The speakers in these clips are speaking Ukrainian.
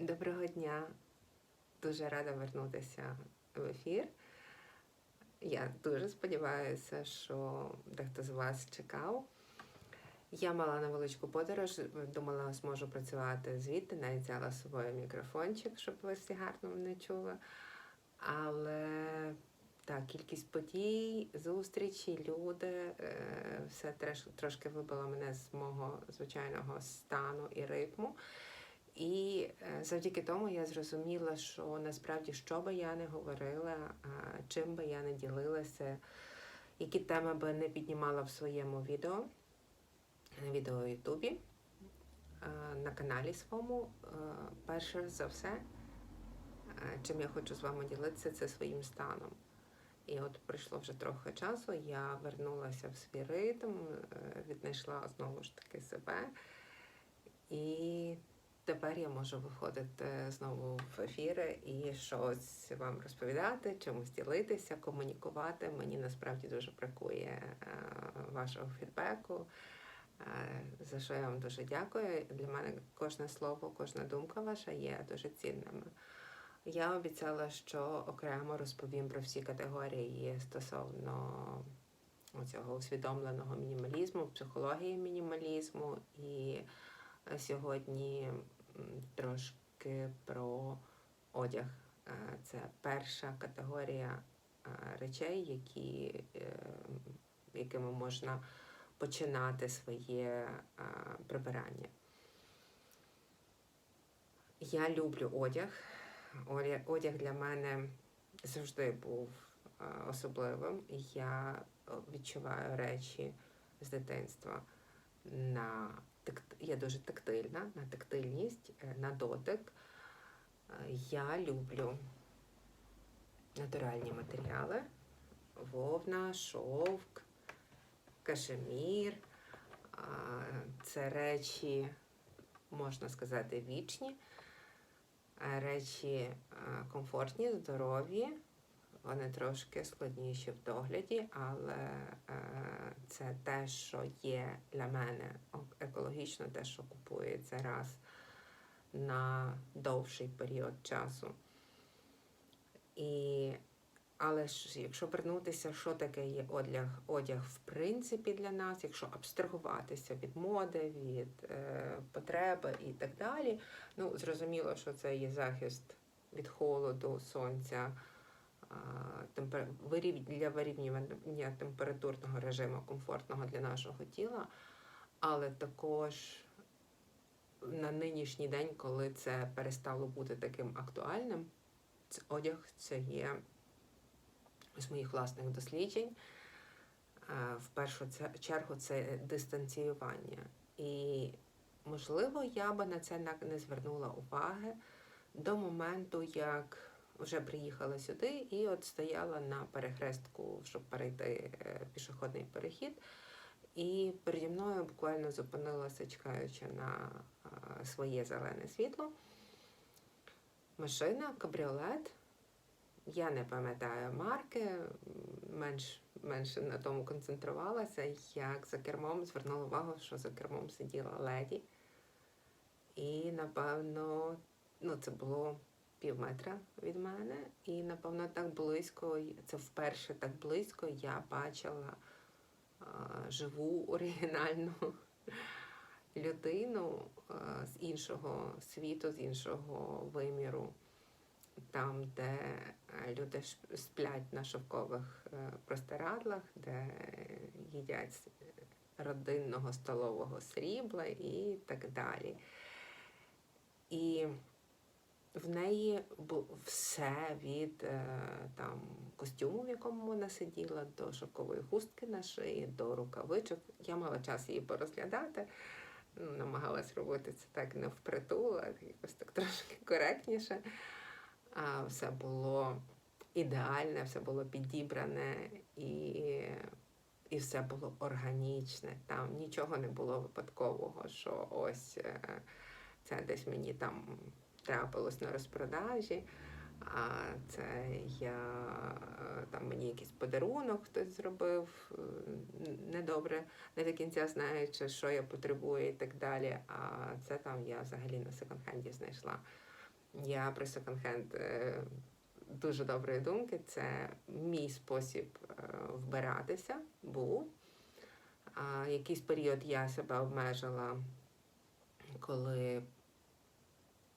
Доброго дня. Дуже рада вернутися в ефір. Я дуже сподіваюся, що дехто з вас чекав. Я мала невеличку подорож, думала, зможу працювати звідти, навіть взяла з собою мікрофончик, щоб ви всі гарно мене чули. Але так, кількість подій, зустрічі, люди, е, все трошки вибило мене з мого звичайного стану і ритму. Завдяки тому я зрозуміла, що насправді що би я не говорила, чим би я не ділилася, які теми би не піднімала в своєму відео, на відео Ютубі, на каналі своєму, перше за все, чим я хочу з вами ділитися, це своїм станом. І от пройшло вже трохи часу, я вернулася в свій ритм, е, віднайшла знову ж таки себе. І тепер я можу виходити знову в ефіри і щось вам розповідати, чимось ділитися, комунікувати. Мені насправді дуже бракує е, вашого фідбеку. е, За що я вам дуже дякую. Для мене кожне слово, кожна думка ваша є дуже цінними. Я обіцяла, що окремо розповім про всі категорії стосовно цього усвідомленого мінімалізму, психології мінімалізму. І сьогодні трошки про одяг. Це перша категорія речей, які, е, якими можна починати своє прибирання. Я люблю одяг. Одяг для мене завжди був особливим. Я е, відчуваю речі з дитинства на я дуже тактильна, на тактильність, е, на дотик. Е, Я люблю натуральні матеріали, вовна, шовк, кашемір. Це речі, можна сказати, вічні, речі е, комфортні, здорові. Вони трошки складніші в догляді, але е, це те, що є для мене екологічно, те, що купується раз на довший період часу. І, але ж, якщо вернутися, що таке є одяг, одяг в принципі для нас, якщо абстрагуватися від моди, від е, потреби і так далі, ну зрозуміло, що це є захист від холоду, сонця, для вирівнювання температурного режиму комфортного для нашого тіла, але також на нинішній день, коли це перестало бути таким актуальним, це одяг це є з моїх власних досліджень. Е, В першу чергу це дистанціювання. І, можливо, я би на це не звернула уваги до моменту, як вже приїхала сюди і от стояла на перехрестку, щоб перейти е, пішохідний перехід. І переді мною буквально зупинилася, чекаючи на е, своє зелене світло. Машина, кабріолет. Я не пам'ятаю марки, менш, менше на тому концентрувалася, як за кермом звернула увагу, що за кермом сиділа леді. І, напевно, ну, це було пів метра від мене. І, напевно, так близько, це вперше так близько я бачила а, живу оригінальну людину а, з іншого світу, з іншого виміру, там, де е, люди сплять на шовкових е, простирадлах, де їдять родинного столового срібла і так далі. І в неї все від е, там, костюму, в якому вона сиділа, до шовкової хустки на шиї, до рукавичок. Я мала час її порозглядати. Намагалась робити це так не впритул, якось так трошки коректніше. А все було ідеальне, все було підібране і, і все було органічне. Там нічого не було випадкового, що ось е, це десь мені там трапилось на розпродажі. А це я е, там мені якийсь подарунок хтось зробив е, недобре, не до кінця знаючи, що я потребую і так далі. А це там я взагалі на секонд-хенді знайшла. Я про секонд-хенд е, дуже доброї думки. Це мій спосіб вбиратися був. Якийсь період я себе обмежила, коли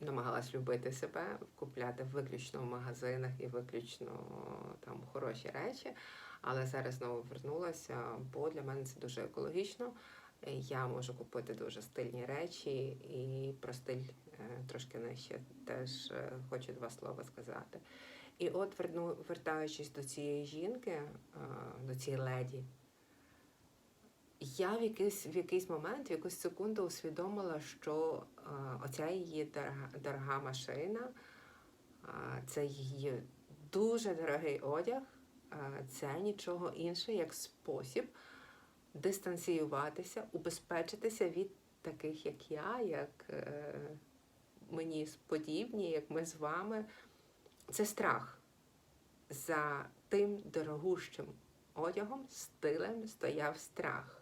намагалась любити себе, купляти виключно в магазинах і виключно там хороші речі. Але зараз знову вернулася, бо для мене це дуже екологічно. Я можу купити дуже стильні речі, і про стиль е, трошки нижче теж е, хочу два слова сказати. І от, вертаючись до цієї жінки, е, до цієї леді, я в якийсь, в якийсь момент, в якусь секунду усвідомила, що е, оця її дорога, дорога машина, е, це її дуже дорогий одяг, е, це нічого інше, як спосіб дистанціюватися, убезпечитися від таких, як я, як е, мені подібні, як ми з вами. Це страх. За тим дорогущим одягом, стилем стояв страх.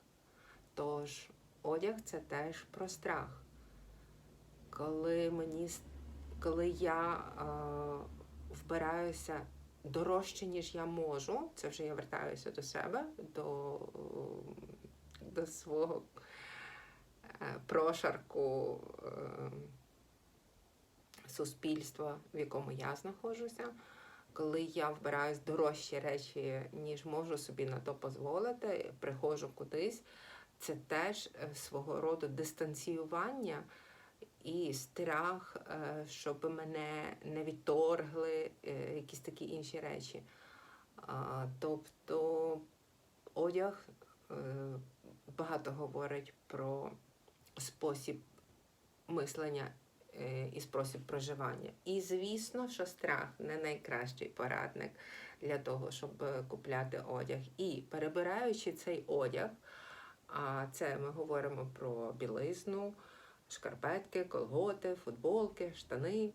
Тож одяг це теж про страх. Коли мені коли я е, вбираюся дорожче, ніж я можу, це вже я вертаюся до себе, до, до свого е, прошарку е, суспільства, в якому я знаходжуся. Коли я вбираюсь дорожчі речі, ніж можу собі на то дозволити, приходжу кудись, це теж е, свого роду дистанціювання і страх, е, щоб мене не відторгли, е, якісь такі інші речі. Тобто одяг багато говорить про спосіб мислення і спосіб проживання. І, звісно, що страх не найкращий порадник для того, щоб купляти одяг. І перебираючи цей одяг, а це ми говоримо про білизну, шкарпетки, колготи, футболки, штани,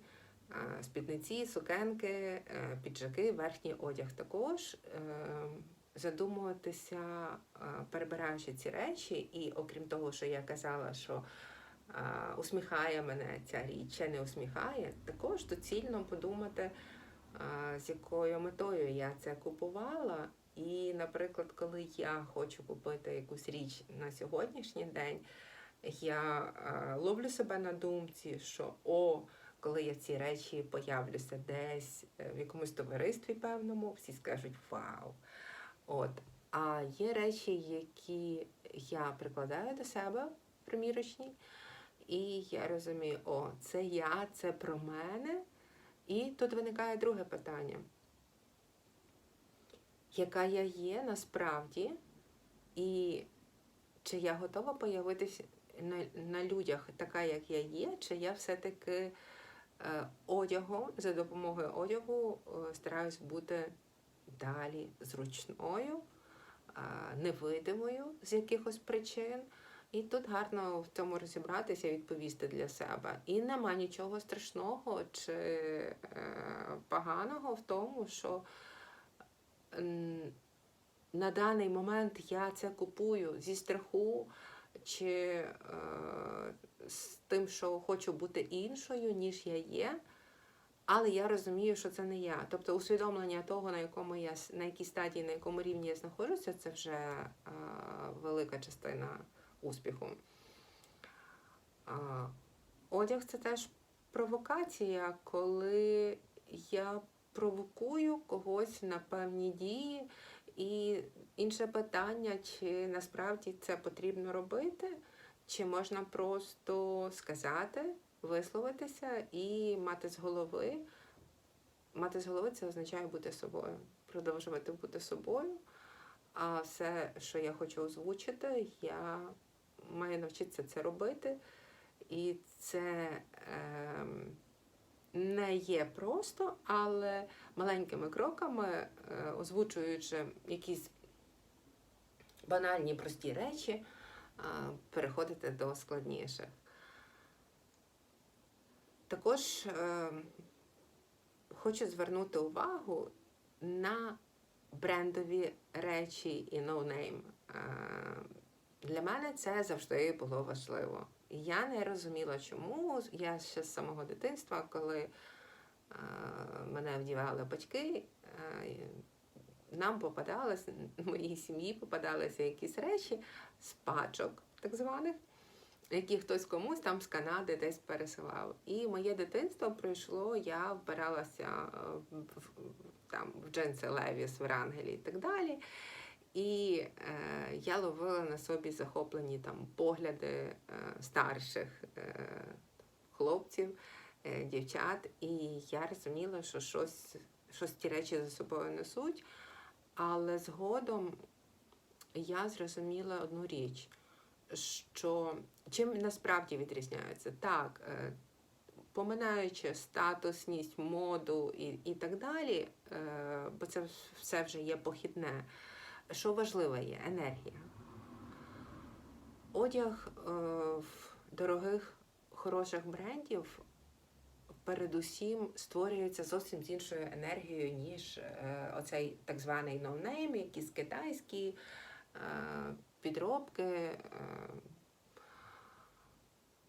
спідниці, сукенки, е, піджаки, верхній одяг також. Е, задумуватися, перебираючи ці речі, і окрім того, що я казала, що усміхає мене ця річ, чи не усміхає, також доцільно подумати, з якою метою я це купувала. І, наприклад, коли я хочу купити якусь річ на сьогоднішній день, я ловлю себе на думці, що о, коли я ці речі появлюся десь е, в якомусь товаристві певному, всі скажуть Вау! От. А є речі, які я прикладаю до себе примірочні, і я розумію, о, це я, це про мене. І тут виникає друге питання. Яка я є насправді, і чи я готова появитися на на людях така, як я є, чи я все-таки е, одягом, за допомогою одягу е, стараюсь бути далі зручною, е, невидимою з якихось причин. І тут гарно в цьому розібратися і відповісти для себе. І нема нічого страшного чи е, поганого в тому, що на даний момент я це купую зі страху, чи е, з тим, що хочу бути іншою, ніж я є. Але я розумію, що це не я. Тобто усвідомлення того, на якому я на якій стадії, на якому рівні я знаходжуся, це вже е, велика частина успіху. А, Одяг це теж провокація, коли я провокую когось на певні дії. І інше питання, чи насправді це потрібно робити, чи можна просто сказати, висловитися і мати з голови. Мати з голови це означає бути собою, продовжувати бути собою. А все, що я хочу озвучити, я маю навчитися це робити. І це е, не є просто, але маленькими кроками, е, озвучуючи якісь банальні прості речі, е, переходити до складніших. Також е, хочу звернути увагу на брендові речі і ноунейм. Для мене це завжди було важливо. Я не розуміла, чому. Я ще з самого дитинства, коли е, мене вдівали батьки, е, нам попадалось, моїй сім'ї попадалися якісь речі з пачок, так званих, які хтось комусь там з Канади десь пересилав. І моє дитинство пройшло, я вбиралася е, в- там, в джинси Левіс, в Рангелі і так далі. І е, я ловила на собі захоплені там погляди е, старших е, хлопців, е, дівчат, і я розуміла, що щось, щось ті речі за собою несуть. Але згодом я зрозуміла одну річ, що чим насправді відрізняються. Так, е, поминаючи статусність, моду і, і так далі, е, бо це все вже є похідне. Що важливе є? Енергія. Одяг е, в дорогих, хороших брендів передусім створюється зовсім з іншою енергією, ніж е, оцей так званий ноунейм, якісь китайські е, підробки,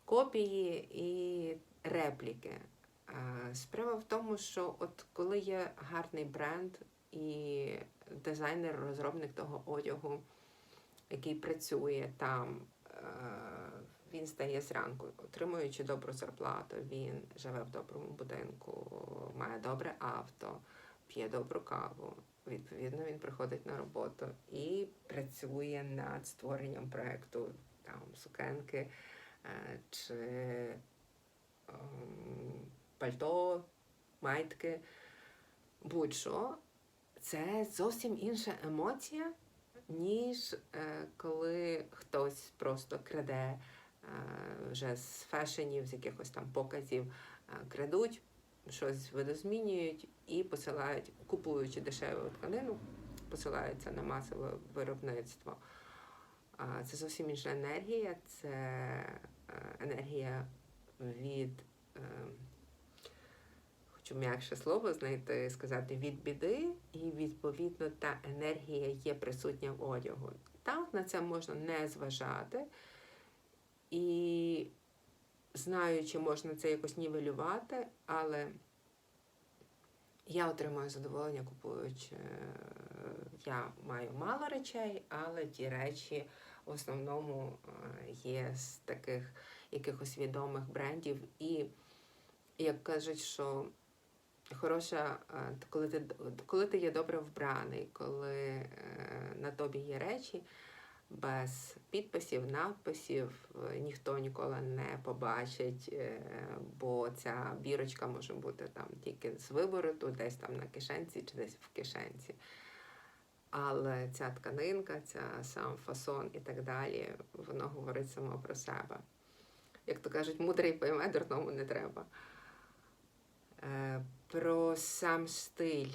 копії і репліки. Справа в тому, що от коли є гарний бренд і дизайнер, розробник того одягу, який працює там, е, він стає зранку, отримуючи добру зарплату, він живе в доброму будинку, має добре авто, п'є добру каву. Відповідно, він приходить на роботу і працює над створенням проекту там сукенки е, чи ем, пальто, майтки, будь-що. Це зовсім інша емоція, ніж е, коли хтось просто краде е, вже з фешенів, з якихось там показів, е, крадуть, щось видозмінюють і посилають, купуючи дешеву тканину, посилаються на масове виробництво. Це зовсім інша енергія, це енергія від. Хочу м'якше слово знайти, сказати від біди, і відповідно та енергія є присутня в одягу. Так, на це можна не зважати, і знаючи, можна це якось нівелювати, але я отримую задоволення, купуючи. е, Я маю мало речей, але ті речі в основному е, є з таких якихось відомих брендів. І як кажуть, що хороша, е, коли ти, коли ти є добре вбраний, коли е, на тобі є речі без підписів, надписів, е, ніхто ніколи не побачить, бо ця бірочка може бути там тільки з вибору, десь там на кишенці чи десь в кишенці. Але ця тканинка, ця сам фасон і так далі, воно говорить само про себе. Як то кажуть, мудрий пойме, дурному не треба. Про сам стиль.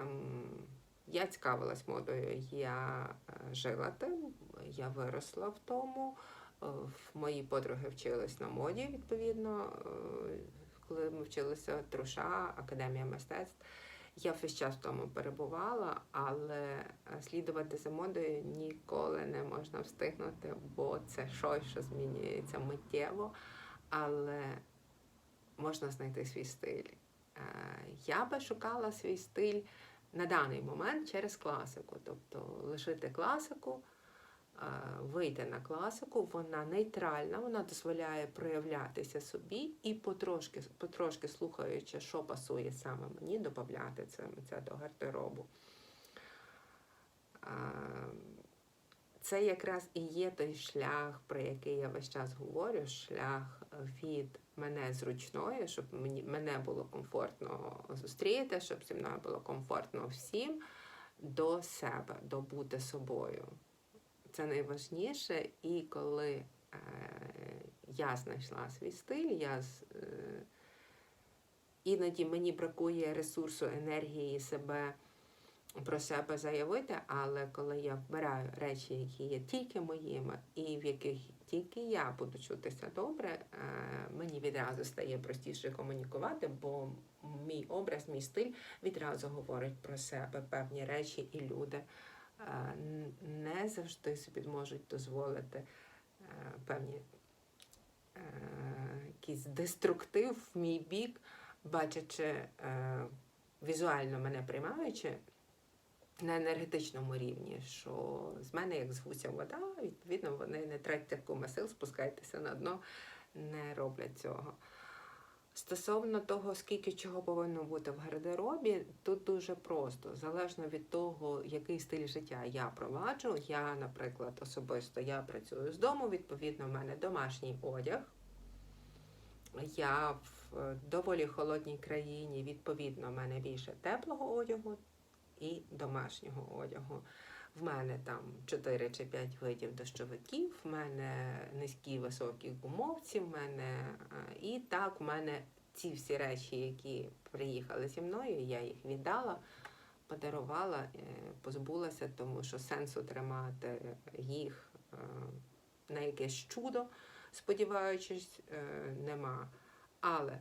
Ем, Я цікавилась модою, я е, жила тим, я виросла в тому. Е, Мої подруги вчились на моді, відповідно, е, коли ми вчилися Труша, Академія мистецтв. Я весь час в тому перебувала, але слідувати за модою ніколи не можна встигнути, бо це щось, що змінюється миттєво, але можна знайти свій стиль. Е, Я би шукала свій стиль на даний момент через класику, тобто лишити класику, е, вийти на класику, вона нейтральна, вона дозволяє проявлятися собі і потрошки, потрошки слухаючи, що пасує саме мені, додати це, це до гардеробу. Е, Це якраз і є той шлях, про який я весь час говорю, шлях від мене зручної, щоб мені, мене було комфортно зустріти, щоб зі мною було комфортно всім, до себе, до бути собою. Це найважніше. І коли е, я знайшла свій стиль, я е, іноді мені бракує ресурсу, енергії себе про себе заявити, але коли я вбираю речі, які є тільки моїми, і в яких тільки я буду чутися добре, е, мені відразу стає простіше комунікувати, бо мій образ, мій стиль відразу говорить про себе певні речі, і люди е, не завжди собі можуть дозволити е, певні якийсь деструктив в мій бік, бачачи візуально мене приймаючи на енергетичному рівні, що з мене як звуся вода, відповідно, вони не тратять кума сил, спускайтеся на дно, не роблять цього. Стосовно того, скільки чого повинно бути в гардеробі, тут дуже просто. Залежно від того, який стиль життя я проваджу. Я, наприклад, особисто я працюю з дому, відповідно, в мене домашній одяг. Я в е, доволі холодній країні, відповідно, в мене більше теплого одягу і домашнього одягу. В мене там 4 чи 5 видів дощовиків, в мене низькі високі гумовці, в мене е, і так в мене ці всі речі, які приїхали зі мною, я їх віддала, подарувала, е, позбулася, тому що сенсу тримати їх е, на якесь чудо, сподіваючись, нема. Але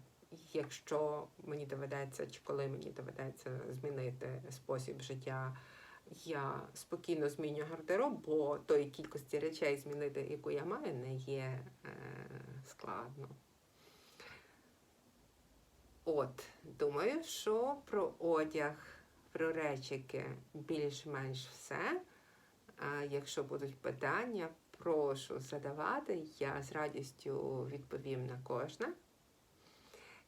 якщо мені доведеться, чи коли мені доведеться змінити спосіб життя, я спокійно зміню гардероб, бо тої кількості речей змінити, яку я маю, не є е, складно. От, думаю, що про одяг, про речики більш-менш все. А якщо будуть питання, прошу задавати. Я з радістю відповім на кожне.